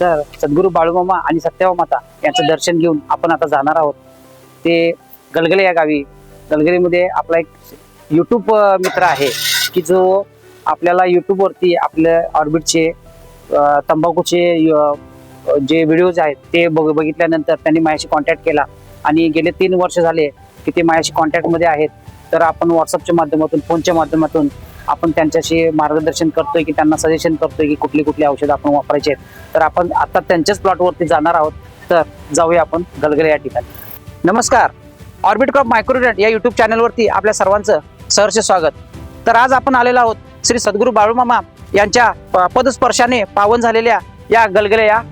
तर सद्गुरू बाळूमामा आणि सत्यवा माता यांचं दर्शन घेऊन आपण आता जाणार आहोत. ते गलगले या गावी. गलगलीमध्ये आपला एक युट्यूब मित्र आहे की जो आपल्याला युट्यूबवरती आपल्या ऑर्बिटचे तंबाखूचे जे व्हिडिओज आहेत ते बघ बघितल्यानंतर त्यांनी माझ्याशी कॉन्टॅक्ट केला. आणि गेले तीन वर्ष झाले की ते माझ्याशी कॉन्टॅक्टमध्ये आहेत. तर आपण व्हॉट्सअपच्या माध्यमातून फोनच्या माध्यमातून आपण त्यांच्याशी मार्गदर्शन करतोय की त्यांना सजेशन करतोय की कुठली कुठली औषधं आपण वापरायचे आहेत. तर आपण आता त्यांच्याच प्लॉटवरती जाणार आहोत. तर जाऊया आपण गलगले या ठिकाणी. नमस्कार. ऑर्बिट क्रॉप मायक्रोडेट या युट्यूब चॅनलवरती आपल्या सर्वांचं सहर्ष स्वागत. तर आज आपण आलेलो आहोत श्री सद्गुरू बाळूमामा यांच्या प- पदस्पर्शाने पावन झालेल्या या गलगले या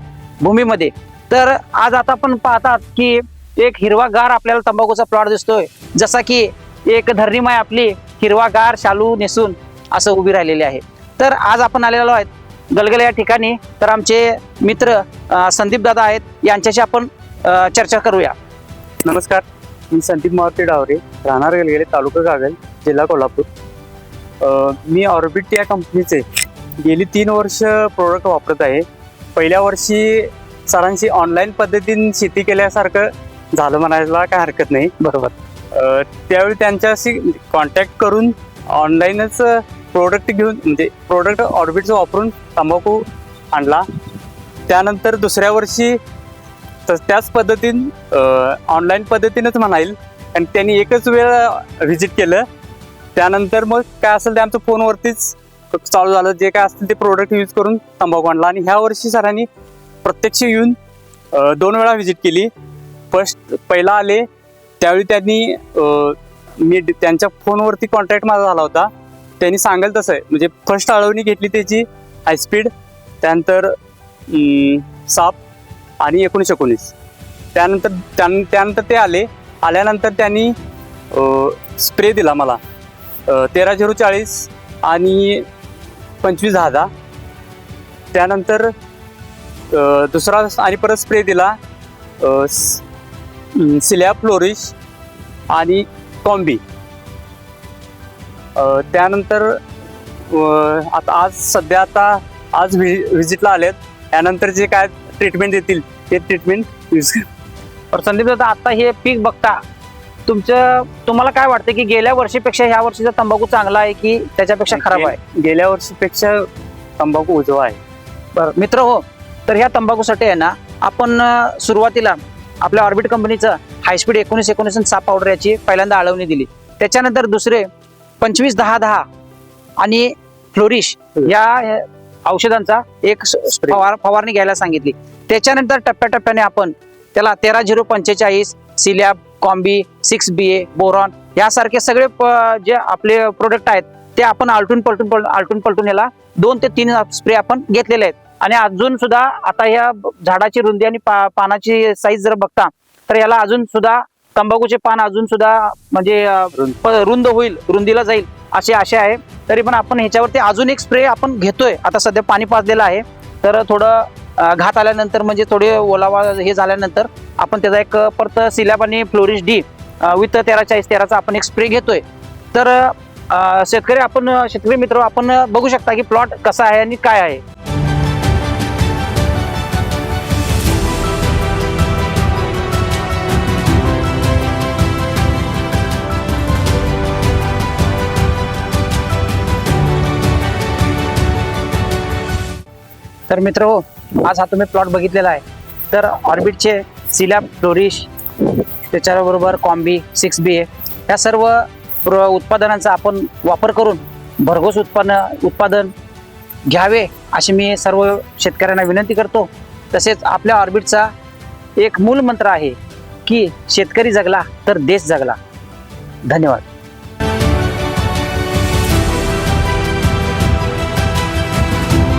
भूमीमध्ये. तर आज आता आपण पाहतात की एक हिरवागार आपल्याला तंबाखूचा प्लॉट दिसतोय. जसा की एक धरणीमाय आपली हिरवागार शालू नेसून असं उभी राहिलेली आहे. तर आज आपण आलेलो आहेत गलगले या ठिकाणी. तर आमचे मित्र संदीप दादा आहेत. यांच्याशी आपण चर्चा करूया. नमस्कार. मी संदीप मारुती डावरे राहणार गलगेले तालुका कागल जिल्हा कोल्हापूर. मी ऑर्बिट या कंपनीचे गेली तीन वर्ष प्रोडक्ट वापरत आहे. पहिल्या वर्षी सरांशी ऑनलाईन पद्धतीने शेती केल्यासारखं झालं म्हणायला काय हरकत नाही. बरोबर. त्यावेळी त्यांच्याशी कॉन्टॅक्ट करून ऑनलाईनच प्रोडक्ट घेऊन म्हणजे प्रोडक्ट ऑर्बिटचं वापरून तंबाखू आणला. त्यानंतर दुसऱ्या वर्षी तर त्याच पद्धतीन ऑनलाईन पद्धतीनंच म्हणाईल. आणि त्यांनी एकच वेळ व्हिजिट केलं. त्यानंतर मग काय असेल ते आमचं फोनवरतीच चालू झालं. जे काय असतील ते प्रोडक्ट यूज करून तंबाखू आणला. आणि ह्या वर्षी सरांनी प्रत्यक्ष येऊन दोन वेळा व्हिजिट केली. फर्स्ट पहिला आले. त्यावेळी त्यांनी मी ड- त्यांच्या फोनवरती कॉन्टॅक्ट माझा झाला होता. त्यांनी सांगेल तसं. आहे म्हणजे फर्स्ट अळवणी घेतली त्याची हाय स्पीड त्यानंतर साप आणि एकोणीस एकोणीस. त्यानंतर त्यान त्यानंतर ते आले. आल्यानंतर त्यांनी स्प्रे दिला मला. तेरा झिरो चाळीस आणि पंचवीस दहा दहा. त्यानंतर दुसरा आणि परत स्प्रे दिला. सिल्या फ्लोरिश आणि कॉम्बी त्यानंतर आता आज सध्या आता आज व्हि व्हिजिटला आलेत. त्यानंतर जे काय ट्रीटमेंट देतील ते ट्रीटमेंट यूज संदीप दादा आता हे पीक बघता तुमचं तुम्हाला काय वाटतं की गेल्या वर्षीपेक्षा ह्या वर्षीचा तंबाखू चांगला आहे की त्याच्यापेक्षा खराब आहे? गेल्या वर्षीपेक्षा तंबाखू उजवा आहे. बरं मित्र हो तर ह्या तंबाखूसाठी आहे ना आपण सुरुवातीला आपल्या ऑर्बिट कंपनीचं हायस्पीड एकोणीस एकोणीस साप पावडर याची पहिल्यांदा आळवणी दिली. त्याच्यानंतर दुसरे पंचवीस दहा दहा आणि फ्लोरिश या औषधांचा एक. फवार फवारणी घ्यायला सांगितली. त्याच्यानंतर टप्प्याटप्प्याने आपण त्याला तेरा झिरो पंचेचाळीस सिलॅब combi six B A boron यासारखे सगळे जे आपले प्रोडक्ट आहेत ते आपण आलटून पलटून पल- आलटून पलटून याला दोन ते तीन स्प्रे आपण घेतलेले आहेत. आणि अजून सुद्धा आता ह्या ब- झाडाची रुंदी आणि पा- पानाची साईज जर बघता तर याला अजून सुद्धा तंबाखूचे पान अजून सुद्धा म्हणजे रुंद. होईल रुंदीला जाईल अशी आशा आहे. तरी पण आपण ह्याच्यावरती अजून एक स्प्रे आपण घेतोय. आता सध्या पाणी पाजलेलं आहे. तर थोडं घात आल्यानंतर म्हणजे थोडे ओलावा हे झाल्यानंतर आपण त्याचा एक परत सिलॅब आणि फ्लोरिश डी विथ तेरा चाळीस तेराचा आपण एक स्प्रे घेतोय. तर शेतकरी आपण शेतकरी मित्र आपण बघू शकता की प्लॉट कसा आहे आणि काय आहे. तर मित्र हो आज हा तुम्ही प्लॉट बघितलेला आहे. तर ऑर्बिटचे सिलॅब फ्लोरिश त्याच्याबरोबर कॉम्बी सिक्स बी ए या सर्व प्र- उत्पादनांचा आपण वापर करून भरघोस उत्पन्न उत्पादन घ्यावे अशी मी सर्व शेतकऱ्यांना विनंती करतो. तसेच आपल्या ऑर्बिटचा एक मूल मंत्र आहे की शेतकरी जगला तर देश जगला. धन्यवाद.